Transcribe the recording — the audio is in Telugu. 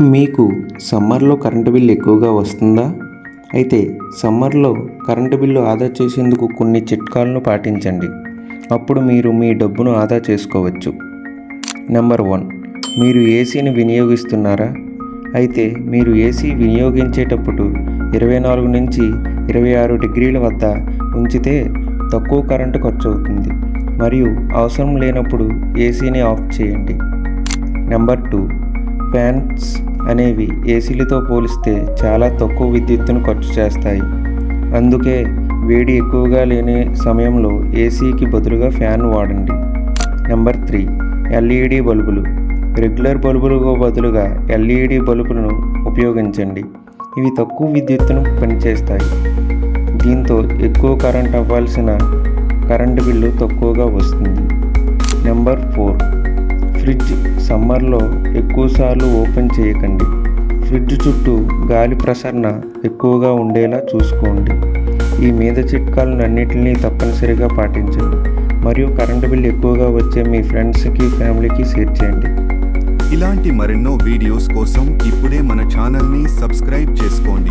మీకు సమ్మర్లో కరెంటు బిల్ ఎక్కువగా వస్తుందా? అయితే సమ్మర్లో కరెంటు బిల్లు ఆదా చేసేందుకు కొన్ని చిట్కాలను పాటించండి. అప్పుడు మీరు మీ డబ్బును ఆదా చేసుకోవచ్చు. నెంబర్ వన్ మీరు ఏసీని వినియోగిస్తున్నారా? అయితే మీరు ఏసీ వినియోగించేటప్పుడు ఇరవై నాలుగు నుంచి ఇరవై ఆరు డిగ్రీల వద్ద ఉంచితే తక్కువ కరెంటు ఖర్చు అవుతుంది మరియు అవసరం లేనప్పుడు ఏసీని ఆఫ్ చేయండి. నెంబర్ టూ ఫ్యాన్స్ అనేవి ఏసీలతో పోలిస్తే చాలా తక్కువ విద్యుత్తును ఖర్చు చేస్తాయి. అందుకే వేడి ఎక్కువగా లేని సమయంలో ఏసీకి బదులుగా ఫ్యాన్ వాడండి. నెంబర్ త్రీ ఎల్ఈడి బల్బులు. రెగ్యులర్ బల్బులకు బదులుగా ఎల్ఈడి బల్బులను ఉపయోగించండి. ఇవి తక్కువ విద్యుత్తును పనిచేస్తాయి. దీంతో ఎక్కువ కరెంట్ అవ్వాల్సిన కరెంటు బిల్లు తక్కువగా వస్తుంది. Number four fridge. సమ్మర్లో ఎక్కువసార్లు ఓపెన్ చేయకండి. ఫ్రిడ్జ్ చుట్టూ గాలి ప్రసరణ ఎక్కువగా ఉండేలా చూసుకోండి. ఈ మీద చిట్కాలను తప్పనిసరిగా పాటించండి. మరియు కరెంటు బిల్ ఎక్కువగా వచ్చే మీ ఫ్రెండ్స్కి ఫ్యామిలీకి షేర్ చేయండి. ఇలాంటి మరెన్నో వీడియోస్ కోసం ఇప్పుడే మన ఛానల్ని సబ్స్క్రైబ్ చేసుకోండి.